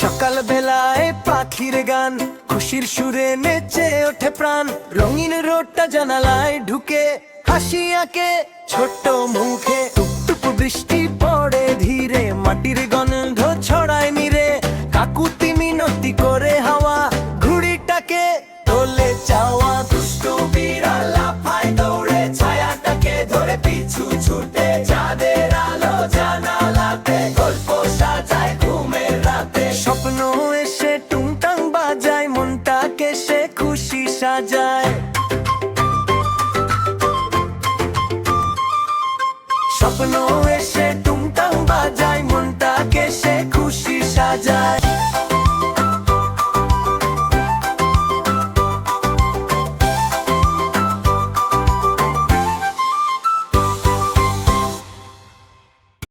সকাল বেলায় পাখির গান, খুশির সুরে নেচে ওঠে প্রাণ। রঙিন রোডটা জানালায় ঢুকে হাসি আঁকে ছোট্ট মুখে। টুক বৃষ্টি পড়ে ধীরে, মাটির গন্ধ ছড়ায় নিরে কাকুতি মিনতি করে হাওয়া, ঘুড়িটাকে তোলে চাও খুশি সাজায়। স্বপ্ন এসে টুংটাং বাজায়।